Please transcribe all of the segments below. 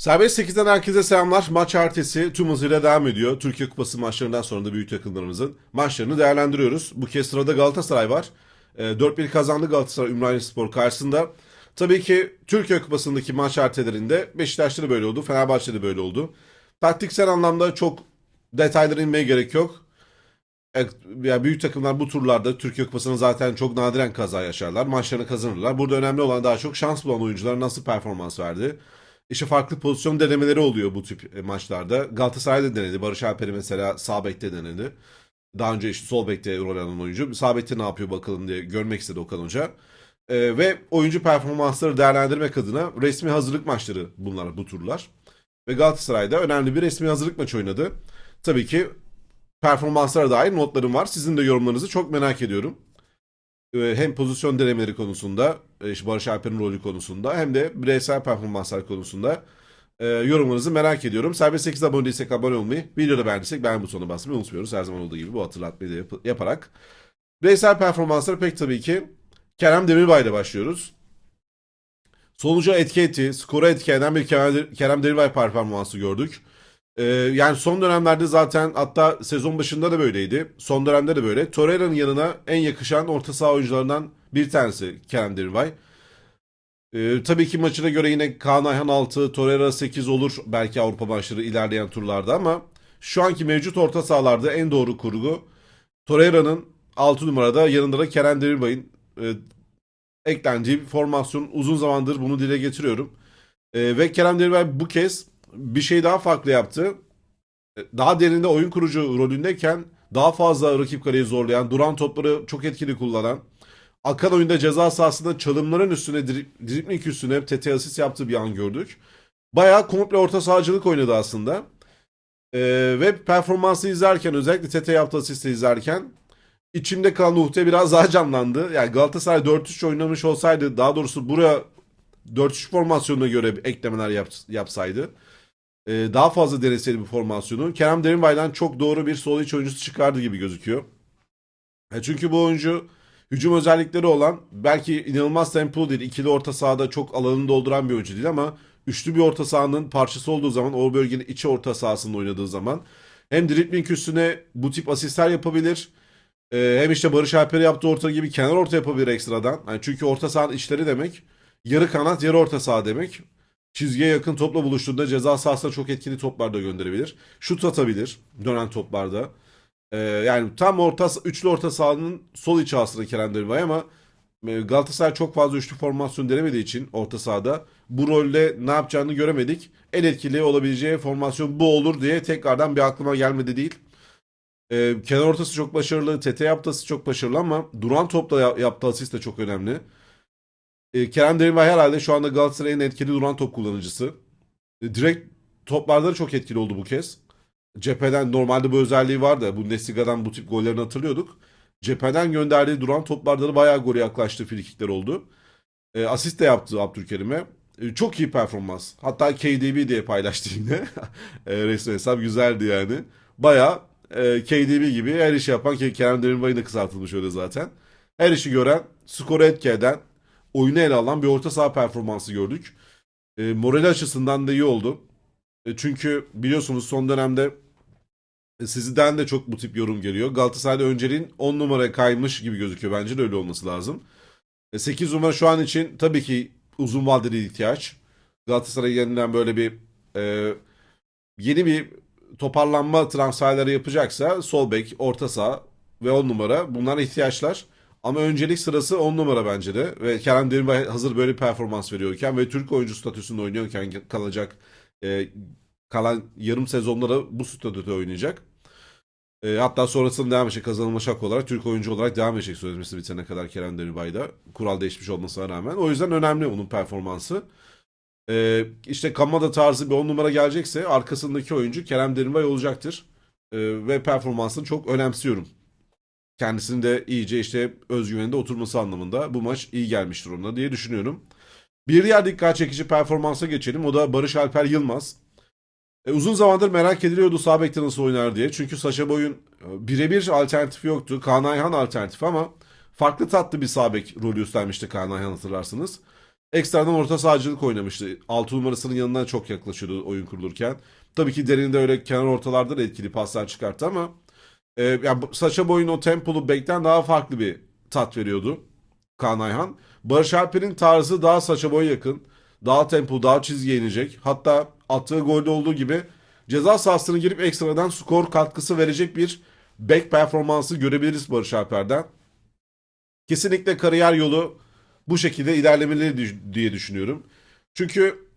Serbest 8'den herkese selamlar. Maç ertesi tüm hızıyla devam ediyor. Türkiye Kupası maçlarından sonra da büyük takımlarımızın maçlarını değerlendiriyoruz. Bu kez sırada Galatasaray var. E, 4-1 kazandı Galatasaray Ümraniye Spor karşısında. Tabii ki Türkiye Kupası'ndaki maç ertelerinde Beşiktaş'ta da böyle oldu, Fenerbahçe'de böyle oldu. Taktiksel anlamda çok detaylara inmeye gerek yok. Evet, ya büyük takımlar bu turlarda Türkiye Kupası'nı zaten çok nadiren kaza yaşarlar. Maçlarını kazanırlar. Burada önemli olan daha çok şans bulan oyuncular nasıl performans verdi. İşte farklı pozisyon denemeleri oluyor bu tip e, maçlarda. Galatasaray'da denedi. Barış Alper'i mesela sağ bekte denedi. Daha önce işte sol bekte rol alan oyuncu. Sağ bekte ne yapıyor bakalım diye görmek istedi Okan Hoca. Ee, ve oyuncu performansları değerlendirmek adına resmi hazırlık maçları bunlar bu turlar. Ve Galatasaray'da önemli bir resmi hazırlık maçı oynadı. Tabii ki performanslara dair notlarım var. Sizin de yorumlarınızı çok merak ediyorum. Ee, Hem pozisyon denemeleri konusunda, Barış Alper'in rolü konusunda hem de bireysel performanslar konusunda e, yorumlarınızı merak ediyorum. Serbest 8 abone değilsek abone olmayı, videoda beğendiysek beğen butonuna basmayı unutmuyoruz. Her zaman olduğu gibi bu hatırlatmayı da yap- yaparak. Bireysel performansları pek tabii ki Kerem Demirbay ile başlıyoruz. Sonuca etki etti, skora etki eden bir Kerem Demirbay performansı gördük. Ee, yani son dönemlerde zaten hatta sezon başında da böyleydi. Son dönemde de böyle. Torreira'nın yanına en yakışan orta saha oyuncularından bir tanesi Kerem Demirbay. Ee, tabii ki maçına göre yine Kaan Ayhan 6, Torreira 8 olur belki Avrupa maçları ilerleyen turlarda ama şu anki mevcut orta sahalarda en doğru kurgu Torreira'nın 6 numarada yanında da Kerem Demirbay'ın e, eklendiği bir formasyon. Uzun zamandır bunu dile getiriyorum. E, ve Kerem Demirbay bu kez bir şey daha farklı yaptı. E, Daha derinde oyun kurucu rolündeyken daha fazla rakip kaleyi zorlayan, duran topları çok etkili kullanan, akan oyunda ceza sahasında çalımların üstüne, dri- dribling üstüne TT asist yaptığı bir an gördük. Bayağı komple orta sahacılık oynadı aslında. E, ve performansı izlerken özellikle TT yaptığı asisti izlerken içimde kalan Uhte biraz daha canlandı. Yani Galatasaray 4-3 oynamış olsaydı daha doğrusu buraya 4-3 formasyonuna göre eklemeler yap- yapsaydı e, daha fazla deneseydi bu formasyonu Kerem Demirbay'dan çok doğru bir sol iç oyuncusu çıkardı gibi gözüküyor. E, çünkü bu oyuncu hücum özellikleri olan belki inanılmaz tempolu değil. ikili orta sahada çok alanını dolduran bir oyuncu değil ama üçlü bir orta sahanın parçası olduğu zaman o bölgenin içi orta sahasında oynadığı zaman hem dribbling üstüne bu tip asistler yapabilir. Ee, hem işte Barış Alper'e yaptığı orta gibi kenar orta yapabilir ekstradan. Yani çünkü orta sahanın içleri demek yarı kanat yarı orta saha demek. Çizgiye yakın topla buluştuğunda ceza sahasına çok etkili toplar da gönderebilir. Şut atabilir dönen toplarda. Ee, yani tam orta üçlü orta sahanın sol içi aslında Kerem Demirbay ama e, Galatasaray çok fazla üçlü formasyon denemediği için orta sahada bu rolde ne yapacağını göremedik. En etkili olabileceği formasyon bu olur diye tekrardan bir aklıma gelmedi değil. Ee, kenar ortası çok başarılı. TT yaptısı çok başarılı ama duran topla ya- yaptığı asist de çok önemli. Ee, Kerem Demirbay herhalde şu anda Galatasaray'ın etkili duran top kullanıcısı. Ee, direkt toplarda da çok etkili oldu bu kez. Cepheden normalde bu özelliği vardı. Bundesliga'dan bu tip gollerini hatırlıyorduk. Cepheden gönderdiği duran toplarda da bayağı gole yaklaştığı frikikler oldu. Ee, asist de yaptı Abdülkerim'e. Ee, çok iyi performans. Hatta KDB diye paylaştı yine. e, resmi hesap güzeldi yani. Bayağı e, KDB gibi her işi yapan ki Kerem Demirbay'ın da kısaltılmış öyle zaten. Her işi gören, skoru etki eden, oyunu ele alan bir orta saha performansı gördük. E, moral açısından da iyi oldu. E, çünkü biliyorsunuz son dönemde e, sizden de çok bu tip yorum geliyor. Galatasaray'da önceliğin 10 numaraya kaymış gibi gözüküyor. Bence de öyle olması lazım. E, 8 numara şu an için tabii ki uzun vadeli ihtiyaç. Galatasaray yeniden böyle bir e, yeni bir toparlanma transferleri yapacaksa sol bek, orta saha ve 10 numara bunlar ihtiyaçlar. Ama öncelik sırası 10 numara bence de. Ve Kerem Demirbay hazır böyle performans veriyorken ve Türk oyuncu statüsünde oynuyorken kalacak e, kalan yarım sezonda da bu statüde oynayacak. E, hatta sonrasında devam edecek kazanılmış hak olarak Türk oyuncu olarak devam edecek sözleşmesi bitene kadar Kerem Demirbay'da. Kural değişmiş olmasına rağmen. O yüzden önemli onun performansı. E, işte Kamada tarzı bir 10 numara gelecekse arkasındaki oyuncu Kerem Demirbay olacaktır. E, ve performansını çok önemsiyorum. Kendisinin de iyice işte özgüveninde oturması anlamında bu maç iyi gelmiştir ona diye düşünüyorum. Bir diğer dikkat çekici performansa geçelim. O da Barış Alper Yılmaz. E, uzun zamandır merak ediliyordu sağ nasıl oynar diye. Çünkü Saşa Boy'un e, birebir alternatifi yoktu. Kaan Ayhan alternatifi ama farklı tatlı bir sağ bek rolü üstlenmişti Kaan Ayhan hatırlarsınız. Ekstradan orta sahacılık oynamıştı. 6 numarasının yanından çok yaklaşıyordu oyun kurulurken. Tabii ki derinde öyle kenar ortalarda da etkili paslar çıkarttı ama e, yani Saça Boy'un o tempolu bekten daha farklı bir tat veriyordu Kaan Ayhan. Barış Alper'in tarzı daha Saça Boy'a yakın. Daha tempo, daha çizgiye inecek. Hatta attığı golde olduğu gibi ceza sahasına girip ekstradan skor katkısı verecek bir back performansı görebiliriz Barış Alper'den. Kesinlikle kariyer yolu bu şekilde ilerlemeli di- diye düşünüyorum. Çünkü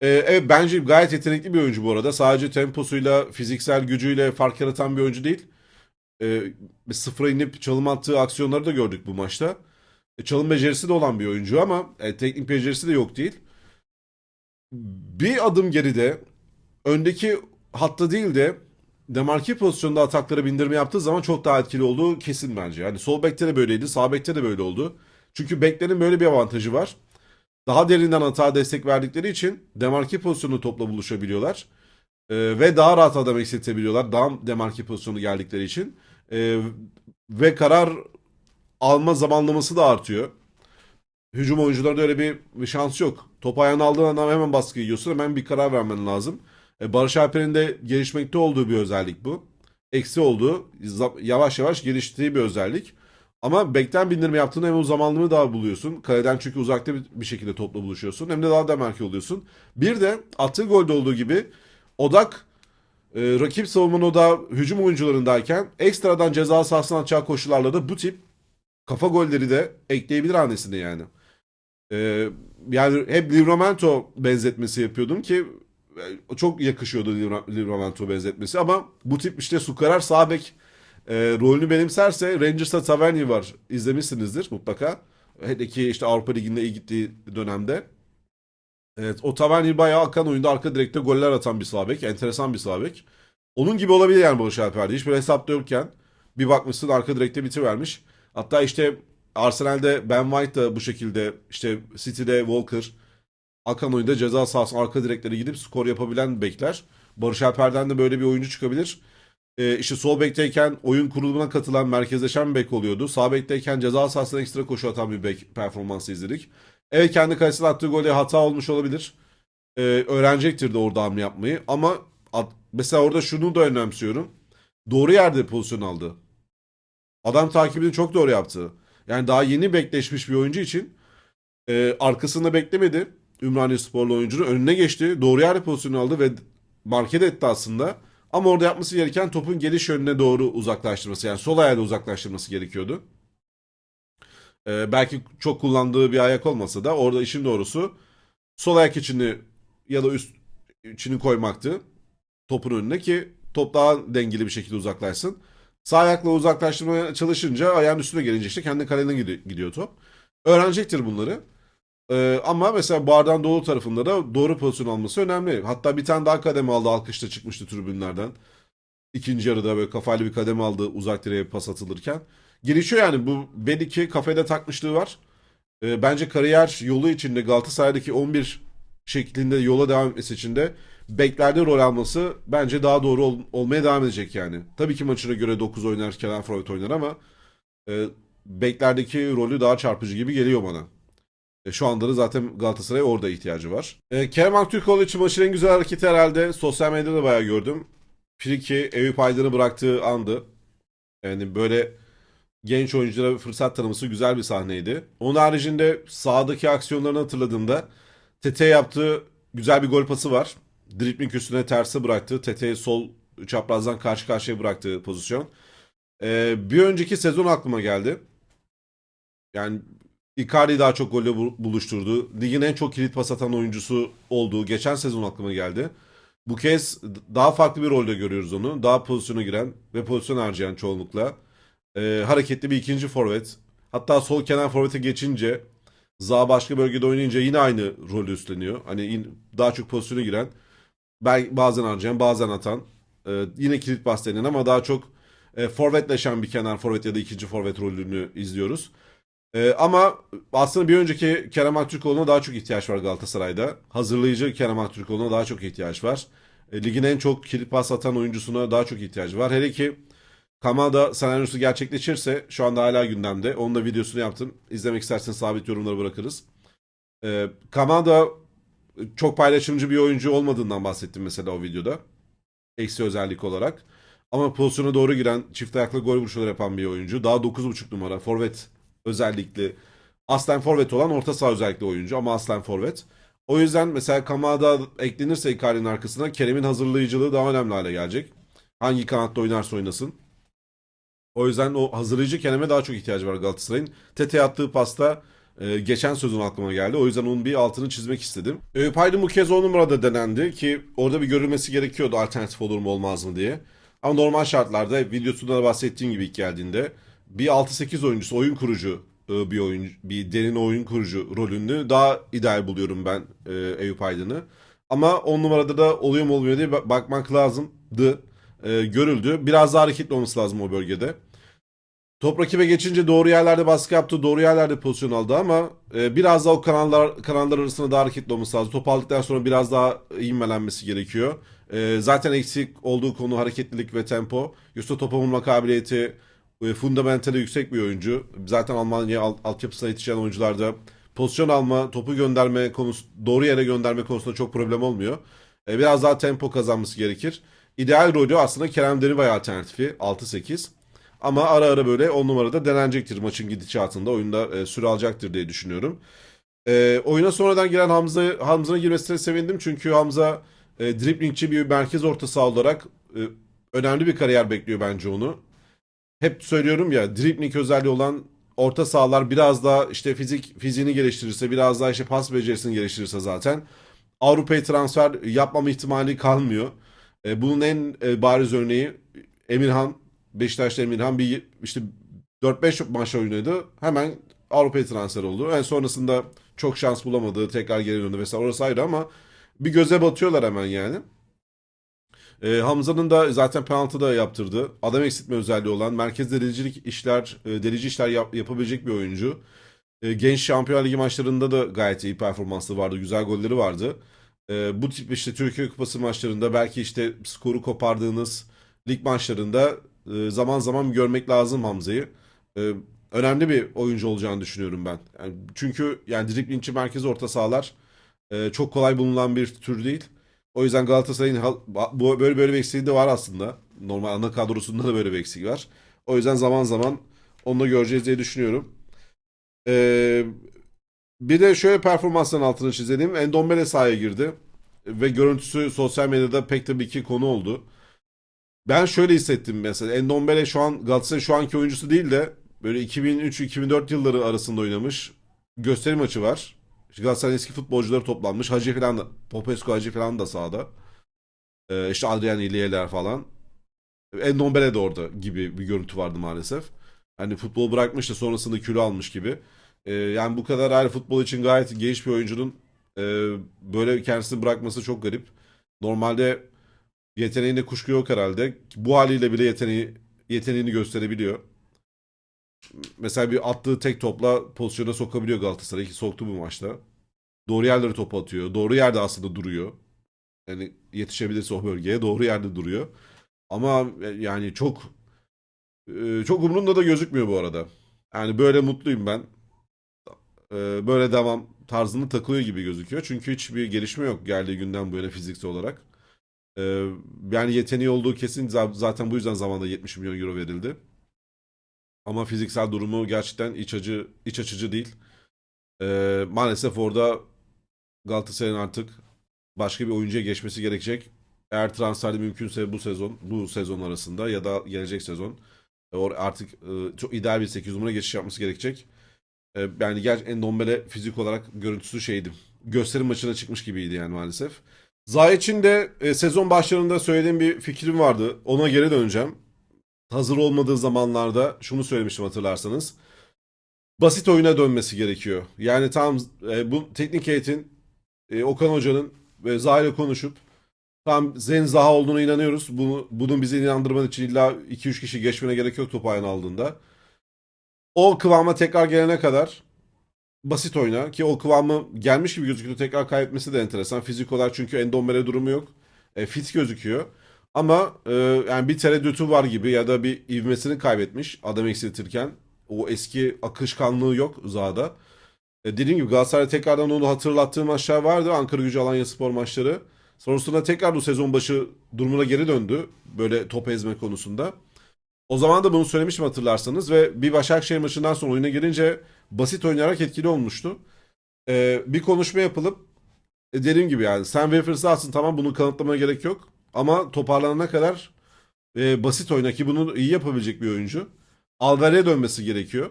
e, evet bence gayet yetenekli bir oyuncu bu arada. Sadece temposuyla, fiziksel gücüyle fark yaratan bir oyuncu değil. E, sıfıra inip çalım attığı aksiyonları da gördük bu maçta. E, çalım becerisi de olan bir oyuncu ama e, teknik becerisi de yok değil. Bir adım geride öndeki hatta değil de demarki pozisyonda ataklara bindirme yaptığı zaman çok daha etkili olduğu kesin bence. Yani sol bekte de böyleydi, sağ bekte de böyle oldu. Çünkü beklerin böyle bir avantajı var. Daha derinden atağa destek verdikleri için demarki pozisyonu topla buluşabiliyorlar. Ee, ve daha rahat adam eksiltebiliyorlar. Daha demarki pozisyonu geldikleri için. Ee, ve karar alma zamanlaması da artıyor. Hücum oyuncularında öyle bir, bir şans yok. Top ayağına aldığın adam hemen baskı yiyorsun. Hemen bir karar vermen lazım. E, Barış Alper'in de gelişmekte olduğu bir özellik bu. Eksi olduğu, yavaş yavaş geliştiği bir özellik. Ama bekten bindirme yaptığında hem o zamanlığını daha buluyorsun. Kaleden çünkü uzakta bir şekilde topla buluşuyorsun. Hem de daha demarke oluyorsun. Bir de attığı golde olduğu gibi odak e, rakip savunmanın odağı hücum oyuncularındayken ekstradan ceza sahasına atacağı koşularla da bu tip kafa golleri de ekleyebilir hanesine yani. E, yani hep Livramento benzetmesi yapıyordum ki e, çok yakışıyordu Livra- Livramento benzetmesi ama bu tip işte Sukarar sağ bek e, rolünü benimserse Rangers'ta Tavernier var. İzlemişsinizdir mutlaka. Hele ki işte Avrupa Ligi'nde iyi gittiği dönemde. Evet o Tavernier bayağı akan oyunda arka direkte goller atan bir sağ bek. Enteresan bir sağ bek. Onun gibi olabilir yani Barış Alper'de. Hiçbir hesapta yokken bir bakmışsın arka direkte bitivermiş. Hatta işte Arsenal'de Ben White da bu şekilde işte City'de Walker akan oyunda ceza sahası arka direklere gidip skor yapabilen bekler. Barış Alper'den de böyle bir oyuncu çıkabilir. Ee, işte sol bekteyken oyun kurulumuna katılan merkezleşen bek oluyordu. Sağ bekteyken ceza sahasına ekstra koşu atan bir bek performansı izledik. Evet kendi kalesine attığı golde hata olmuş olabilir. Ee, öğrenecektir de orada hamle yapmayı. Ama at- mesela orada şunu da önemsiyorum. Doğru yerde pozisyon aldı. Adam takibini çok doğru yaptı. Yani daha yeni bekleşmiş bir oyuncu için e, arkasında beklemedi. Ümraniye Sporlu oyuncunun önüne geçti. Doğru yerde pozisyonu aldı ve market etti aslında. Ama orada yapması gereken topun geliş yönüne doğru uzaklaştırması. Yani sol ayağıyla uzaklaştırması gerekiyordu. E, belki çok kullandığı bir ayak olmasa da orada işin doğrusu sol ayak içini ya da üst içini koymaktı. Topun önüne ki top daha dengeli bir şekilde uzaklaşsın. Sağ ayakla uzaklaştırmaya çalışınca ayağın üstüne gelince işte kendi kalene gidi- gidiyor top. Öğrenecektir bunları. Ee, ama mesela bardağın dolu tarafında da doğru pozisyon alması önemli. Hatta bir tane daha kademe aldı alkışta çıkmıştı tribünlerden. İkinci yarıda böyle kafayla bir kademe aldı uzak direğe pas atılırken. Gelişiyor yani bu belli kafede takmışlığı var. Ee, bence kariyer yolu içinde Galatasaray'daki 11 şeklinde yola devam etmesi için de beklerde rol alması bence daha doğru ol- olmaya devam edecek yani. Tabii ki maçına göre 9 oynar, kenar forvet oynar ama e, beklerdeki rolü daha çarpıcı gibi geliyor bana. E, şu anda da zaten Galatasaray'a orada ihtiyacı var. E, Kerem Aktürkoğlu için maçın en güzel hareketi herhalde sosyal medyada bayağı gördüm. Friki Eyüp Aydın'ı bıraktığı andı. Yani böyle genç oyunculara fırsat tanıması güzel bir sahneydi. Onun haricinde sahadaki aksiyonlarını hatırladığımda Tete yaptığı güzel bir gol pası var. Dribling üstüne terse bıraktı. Tete'yi sol çaprazdan karşı karşıya bıraktığı pozisyon. Ee, bir önceki sezon aklıma geldi. Yani Icardi daha çok golle bu- buluşturdu. Ligin en çok kilit pas atan oyuncusu olduğu geçen sezon aklıma geldi. Bu kez daha farklı bir rolde görüyoruz onu. Daha pozisyona giren ve pozisyon harcayan çoğunlukla. Ee, hareketli bir ikinci forvet. Hatta sol kenar forvete geçince Zaha başka bölgede oynayınca yine aynı rolü üstleniyor. Hani daha çok pozisyona giren, bazen harcayan, bazen atan. Ee, yine kilit denen ama daha çok e, forvetleşen bir kenar forvet ya da ikinci forvet rolünü izliyoruz. Ee, ama aslında bir önceki Kerem Aktürkoğlu'na daha çok ihtiyaç var Galatasaray'da. Hazırlayıcı Kerem Aktürkoğlu'na daha çok ihtiyaç var. E, ligin en çok kilit pas atan oyuncusuna daha çok ihtiyacı var. Hele ki Kamada senaryosu gerçekleşirse şu anda hala gündemde. Onun da videosunu yaptım. İzlemek isterseniz sabit yorumları bırakırız. E, Kamada çok paylaşımcı bir oyuncu olmadığından bahsettim mesela o videoda. Eksi özellik olarak. Ama pozisyona doğru giren, çift ayaklı gol vuruşları yapan bir oyuncu. Daha 9.5 numara, forvet özellikli. Aslen forvet olan orta saha özellikli oyuncu ama aslen forvet. O yüzden mesela Kamada eklenirse Icardi'nin arkasına Kerem'in hazırlayıcılığı daha önemli hale gelecek. Hangi kanatta oynarsa oynasın. O yüzden o hazırlayıcı Kerem'e daha çok ihtiyacı var Galatasaray'ın. Tete attığı pasta e, geçen sezon aklıma geldi. O yüzden onun bir altını çizmek istedim. E, Paydı bu kez 10 numarada denendi ki orada bir görülmesi gerekiyordu alternatif olur mu olmaz mı diye. Ama normal şartlarda videosunda da bahsettiğim gibi ilk geldiğinde bir 6-8 oyuncusu oyun kurucu e, bir oyun bir derin oyun kurucu rolünü daha ideal buluyorum ben e, Eyüp Aydın'ı. Ama 10 numarada da oluyor mu olmuyor diye ba- bakmak lazımdı. E, görüldü. Biraz daha hareketli olması lazım o bölgede. Top rakibe geçince doğru yerlerde baskı yaptı, doğru yerlerde pozisyon aldı ama e, biraz daha o kanallar kanallar arasında daha hareketli olması lazım. Top aldıktan sonra biraz daha inmelenmesi gerekiyor. E, zaten eksik olduğu konu hareketlilik ve tempo. Yoksa topa vurma kabiliyeti e, fundamentali yüksek bir oyuncu. Zaten Almanya alt, altyapısına yetişen oyuncularda pozisyon alma, topu gönderme konusu, doğru yere gönderme konusunda çok problem olmuyor. E, biraz daha tempo kazanması gerekir. İdeal rolü aslında Kerem Demirbay alternatifi 6-8. Ama ara ara böyle 10 numarada denenecektir maçın gidişatında. Oyunda e, süre alacaktır diye düşünüyorum. E, oyuna sonradan giren Hamza Hamza'nın girmesine sevindim. Çünkü Hamza e, driblingçi bir merkez orta saha olarak e, önemli bir kariyer bekliyor bence onu. Hep söylüyorum ya dribbling özelliği olan orta sahalar biraz daha işte fizik fiziğini geliştirirse, biraz daha işte pas becerisini geliştirirse zaten Avrupa'ya transfer yapmama ihtimali kalmıyor. E, bunun en e, bariz örneği Emirhan, Beşiktaş'ta Emirhan bir işte 4-5 maç oynadı. Hemen Avrupa'ya transfer oldu. En sonrasında çok şans bulamadı. Tekrar geri döndü vesaire. Orası ayrı ama bir göze batıyorlar hemen yani. E, Hamza'nın da zaten penaltı da yaptırdı. Adam eksiltme özelliği olan, merkez delicilik işler, e, delici işler yap- yapabilecek bir oyuncu. E, genç Şampiyonlar Ligi maçlarında da gayet iyi performanslı vardı. Güzel golleri vardı. E, bu tip işte Türkiye Kupası maçlarında belki işte skoru kopardığınız lig maçlarında e, zaman zaman görmek lazım Hamza'yı. E, önemli bir oyuncu olacağını düşünüyorum ben. Yani çünkü yani driblingçi merkez orta sahalar e, çok kolay bulunan bir tür değil. O yüzden Galatasaray'ın bu böyle böyle bir eksiği de var aslında. Normal ana kadrosunda da böyle bir eksiği var. O yüzden zaman zaman onu da göreceğiz diye düşünüyorum. Ee, bir de şöyle performansların altını çizelim. Endombele sahaya girdi. Ve görüntüsü sosyal medyada pek tabii ki konu oldu. Ben şöyle hissettim mesela. Endombele şu an Galatasaray şu anki oyuncusu değil de böyle 2003-2004 yılları arasında oynamış. Gösteri maçı var. İşte Galatasaray'ın eski futbolcuları toplanmış. Hacı falan da, Popescu Hacı falan da sahada. Ee, işte Adrian İlyeler falan. Endombele de orada gibi bir görüntü vardı maalesef. Hani futbol bırakmış da sonrasında kilo almış gibi. Ee, yani bu kadar ayrı futbol için gayet genç bir oyuncunun e, böyle kendisini bırakması çok garip. Normalde yeteneğinde kuşku yok herhalde. Bu haliyle bile yeteneği yeteneğini gösterebiliyor. Mesela bir attığı tek topla pozisyona sokabiliyor Galatasaray ki soktu bu maçta. Doğru yerlere top atıyor. Doğru yerde aslında duruyor. Yani yetişebilirse o bölgeye doğru yerde duruyor. Ama e, yani çok e, çok umurumda da gözükmüyor bu arada. Yani böyle mutluyum ben. E, Böyle devam tarzını takılıyor gibi gözüküyor. Çünkü hiçbir gelişme yok geldiği günden böyle fiziksel olarak. E, Yani yeteneği olduğu kesin zaten bu yüzden zamanda 70 milyon euro verildi. Ama fiziksel durumu gerçekten iç acı iç açıcı değil. E, Maalesef orada Galatasaray'ın artık başka bir oyuncuya geçmesi gerekecek. Eğer transferde mümkünse bu sezon, bu sezon arasında ya da gelecek sezon e, artık e, çok ideal bir 8 numara geçiş yapması gerekecek. E, Yani ger Endombele fizik olarak görüntüsü şeydi. Gösterim maçına çıkmış gibiydi yani maalesef. Zayet'in de e, sezon başlarında söylediğim bir fikrim vardı. Ona geri döneceğim. Hazır olmadığı zamanlarda şunu söylemiştim hatırlarsanız. Basit oyuna dönmesi gerekiyor. Yani tam e, bu teknik heyetin e, Okan Hoca'nın ve Zahir'le konuşup tam Zen Zaha olduğuna inanıyoruz. Bunu, bunun bizi inandırman için illa 2-3 kişi geçmene gerek yok ayağına aldığında. O kıvama tekrar gelene kadar basit oyna ki o kıvamı gelmiş gibi gözüküyor. Tekrar kaybetmesi de enteresan. Fizik olarak çünkü Endombele durumu yok. E, fit gözüküyor. Ama e, yani bir tereddütü var gibi ya da bir ivmesini kaybetmiş adam eksiltirken. O eski akışkanlığı yok Zaha'da. E, dediğim gibi Galatasaray tekrardan onu hatırlattığı maçlar vardı. Ankara Gücü Alanya Spor maçları. Sonrasında tekrar bu sezon başı durumuna geri döndü. Böyle top ezme konusunda. O zaman da bunu söylemiştim hatırlarsanız ve bir Başakşehir maçından sonra oyuna girince basit oynayarak etkili olmuştu. E, bir konuşma yapılıp e, dediğim gibi yani Sam Wafers'ı alsın tamam bunu kanıtlamaya gerek yok. Ama toparlanana kadar e, basit oyna ki bunu iyi yapabilecek bir oyuncu. Alver'e dönmesi gerekiyor.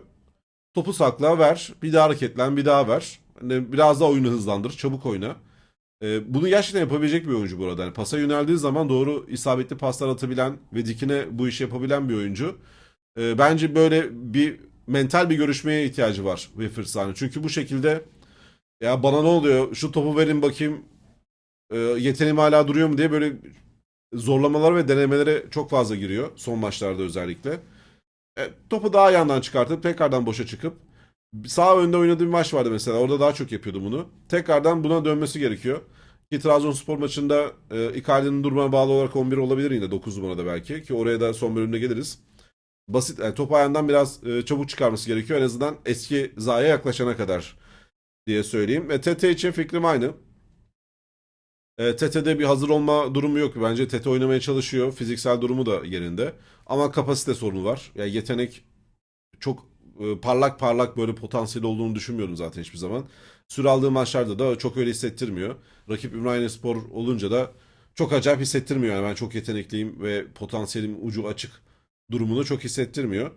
Topu sakla ver. Bir daha hareketlen bir daha ver. Hani biraz daha oyunu hızlandır. Çabuk oyna. E, bunu gerçekten yapabilecek bir oyuncu bu arada. Yani pasa yöneldiği zaman doğru isabetli paslar atabilen ve dikine bu işi yapabilen bir oyuncu. E, bence böyle bir mental bir görüşmeye ihtiyacı var Wafers'ın. Çünkü bu şekilde ya bana ne oluyor? Şu topu verin bakayım. E, yeteneğim hala duruyor mu diye böyle zorlamalar ve denemelere çok fazla giriyor. Son maçlarda özellikle. E, topu daha yandan çıkartıp tekrardan boşa çıkıp sağ önde oynadığı bir maç vardı mesela. Orada daha çok yapıyordu bunu. Tekrardan buna dönmesi gerekiyor. Ki Trabzonspor maçında e, Icardi'nin durumuna bağlı olarak 11 olabilir yine 9 numarada belki. Ki oraya da son bölümde geliriz. Basit yani top ayağından biraz e, çabuk çıkarması gerekiyor. En azından eski zaya yaklaşana kadar diye söyleyeyim. E, TT için fikrim aynı. E, TT'de bir hazır olma durumu yok. Bence TT oynamaya çalışıyor. Fiziksel durumu da yerinde. Ama kapasite sorunu var. Yani yetenek çok e, parlak parlak böyle potansiyel olduğunu düşünmüyorum zaten hiçbir zaman. Süre aldığı maçlarda da çok öyle hissettirmiyor. Rakip Ümraniye olunca da çok acayip hissettirmiyor. Yani ben çok yetenekliyim ve potansiyelim ucu açık durumunu çok hissettirmiyor.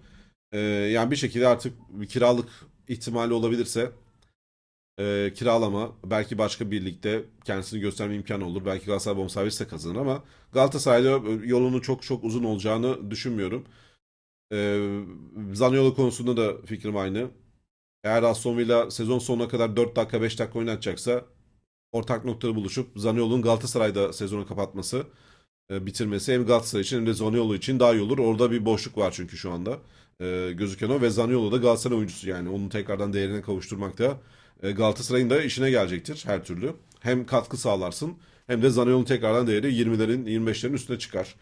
E, yani bir şekilde artık bir kiralık ihtimali olabilirse e, kiralama belki başka bir ligde kendisini gösterme imkanı olur. Belki Galatasaray bonservis de kazanır ama Galatasaray'da yolunun çok çok uzun olacağını düşünmüyorum. E, Zaniolo konusunda da fikrim aynı. Eğer Aston Villa sezon sonuna kadar 4 dakika 5 dakika oynatacaksa ortak noktada buluşup Zaniolo'nun Galatasaray'da sezonu kapatması, bitirmesi hem Galatasaray için hem de Zaniolo için daha iyi olur. Orada bir boşluk var çünkü şu anda e, gözüken o ve Zaniolo da Galatasaray oyuncusu yani onun tekrardan değerine kavuşturmak da e, Galatasaray'ın da işine gelecektir her türlü. Hem katkı sağlarsın hem de Zaniolo'nun tekrardan değeri 20'lerin 25'lerin üstüne çıkar.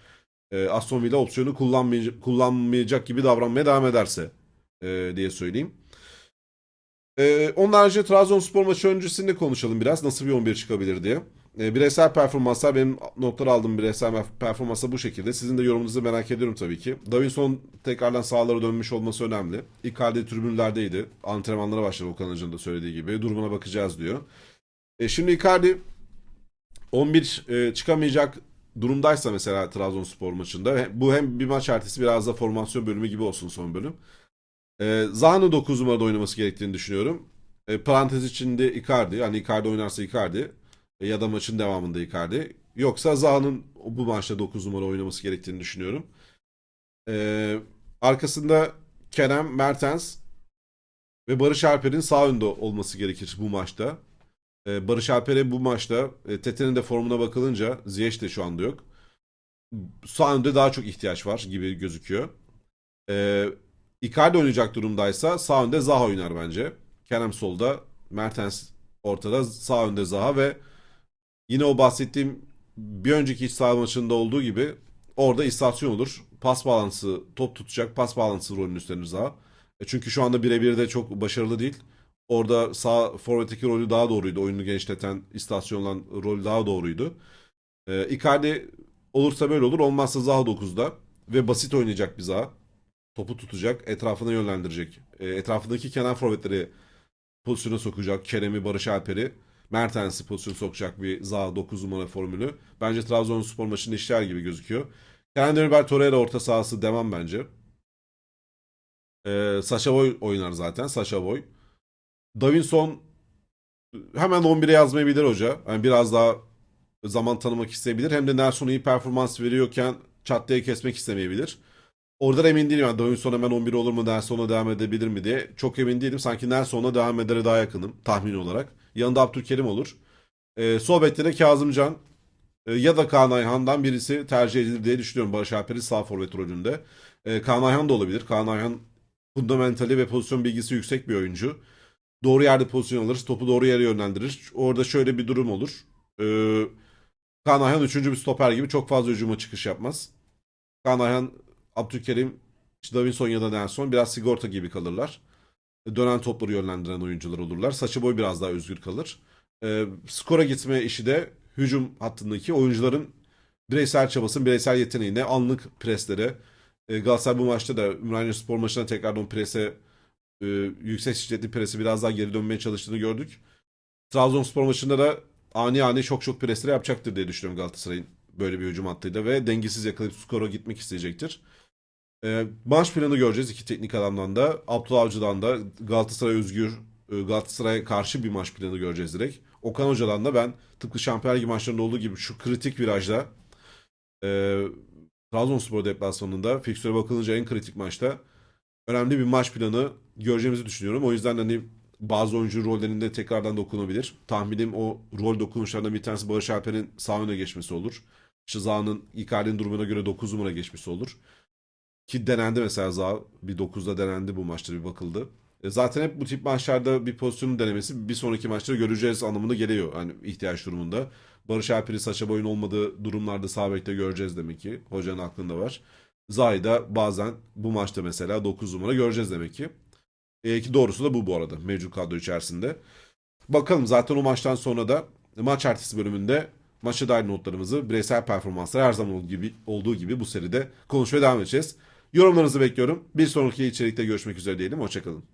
E, Aston Villa opsiyonu kullanmayacak, kullanmayacak gibi davranmaya devam ederse e, diye söyleyeyim. E, onun haricinde Trabzonspor maçı öncesinde konuşalım biraz. Nasıl bir 11 çıkabilir diye. E, bireysel performanslar benim notlar aldığım bireysel performanslar bu şekilde. Sizin de yorumunuzu merak ediyorum tabii ki. Davinson tekrardan sahalara dönmüş olması önemli. Icardi tribünlerdeydi. Antrenmanlara başladı Okan Hoca'nın da söylediği gibi. Durumuna bakacağız diyor. E, şimdi Icardi 11 e, çıkamayacak durumdaysa mesela Trabzonspor maçında bu hem bir maç ertesi biraz da formasyon bölümü gibi olsun son bölüm. E, Zaha'nın 9 numarada oynaması gerektiğini düşünüyorum. E, parantez içinde Icardi. Yani Icardi oynarsa Icardi. E, ya da maçın devamında Icardi. Yoksa Zaha'nın bu maçta 9 numara oynaması gerektiğini düşünüyorum. E, arkasında Kerem, Mertens ve Barış Alper'in sağ önde olması gerekir bu maçta. E, Barış Alper'e bu maçta e, Tete'nin de formuna bakılınca Ziyech de şu anda yok. Sağ önde daha çok ihtiyaç var gibi gözüküyor. E, Icardi oynayacak durumdaysa sağ önde Zaha oynar bence. Kerem solda, Mertens ortada, sağ önde Zaha ve yine o bahsettiğim bir önceki iç saha maçında olduğu gibi orada istasyon olur. Pas bağlantısı, top tutacak pas bağlantısı rolünü üstlenir Zaha. E çünkü şu anda birebir de çok başarılı değil. Orada sağ forvetteki rolü daha doğruydu. Oyunu genişleten, istasyonlan rolü daha doğruydu. E, Icardi olursa böyle olur. Olmazsa Zaha 9'da. Ve basit oynayacak bir Zaha. Topu tutacak, etrafına yönlendirecek. E, etrafındaki kenar forvetleri pozisyona sokacak. Kerem'i, Barış Alper'i. Mertens'i pozisyona sokacak bir Zaha 9 numara formülü. Bence Trabzonspor maçında işler gibi gözüküyor. Kenan Demirbay Torreira orta sahası devam bence. Ee, Sasha Boy oynar zaten. Sasha Boy. Davinson hemen 11'e yazmayabilir hoca. Yani biraz daha zaman tanımak isteyebilir. Hem de Nelson iyi performans veriyorken çat kesmek istemeyebilir. Oradan emin değilim. Yani Davinson hemen 11 olur mu? Nelson'a devam edebilir mi diye. Çok emin değilim. Sanki Nelson'a devam edere daha yakınım tahmin olarak. Yanında Abdülkerim olur. Sol bekte de Kazımcan e, ya da Kaan Ayhan'dan birisi tercih edilir diye düşünüyorum. Barış Alper'in sağ forvet rolünde. Ee, Kaan Ayhan da olabilir. Kaan Ayhan fundamentali ve pozisyon bilgisi yüksek bir oyuncu. Doğru yerde pozisyon alır. Topu doğru yere yönlendirir. Orada şöyle bir durum olur. Ee, Kaan Ayhan 3. bir stoper gibi çok fazla hücuma çıkış yapmaz. Kaan Ayhan, Abdülkerim, Davinson ya da Nelson biraz sigorta gibi kalırlar. Dönen topları yönlendiren oyuncular olurlar. Saça boy biraz daha özgür kalır. E, skora gitme işi de hücum hattındaki oyuncuların bireysel çabasının bireysel yeteneğine, anlık preslere. E, Galatasaray bu maçta da Ümraniye Spor maçına tekrardan prese e, yüksek şiddetli presi biraz daha geri dönmeye çalıştığını gördük. Trabzonspor maçında da ani ani çok çok presleri yapacaktır diye düşünüyorum Galatasaray'ın böyle bir hücum hattıyla ve dengesiz yakalayıp skora gitmek isteyecektir. E, maç planı göreceğiz iki teknik adamdan da. Abdullah Avcı'dan da Galatasaray özgür, e, Galatasaray'a karşı bir maç planı göreceğiz direkt. Okan Hoca'dan da ben tıpkı Şampiyonlar Ligi maçlarında olduğu gibi şu kritik virajda e, Trabzonspor deplasmanında fikstüre bakılınca en kritik maçta önemli bir maç planı göreceğimizi düşünüyorum. O yüzden hani bazı oyuncu rollerinde tekrardan dokunabilir. Tahminim o rol dokunuşlarından bir tanesi Barış Alper'in sağ öne geçmesi olur. İşte Zaha'nın Icardi'nin durumuna göre 9 numara geçmesi olur. Ki denendi mesela Zaha. Bir 9'da denendi bu maçta bir bakıldı. E zaten hep bu tip maçlarda bir pozisyonun denemesi bir sonraki maçta göreceğiz anlamına geliyor. Hani ihtiyaç durumunda. Barış Alper'i saça boyun olmadığı durumlarda sağ göreceğiz demek ki. Hocanın aklında var. Zaha'yı da bazen bu maçta mesela 9 numara göreceğiz demek ki. E, ki doğrusu da bu bu arada mevcut kadro içerisinde. Bakalım zaten o maçtan sonra da maç ertesi bölümünde maça dair notlarımızı bireysel performanslar her zaman olduğu gibi, olduğu gibi bu seride konuşmaya devam edeceğiz. Yorumlarınızı bekliyorum. Bir sonraki içerikte görüşmek üzere diyelim. Hoşçakalın.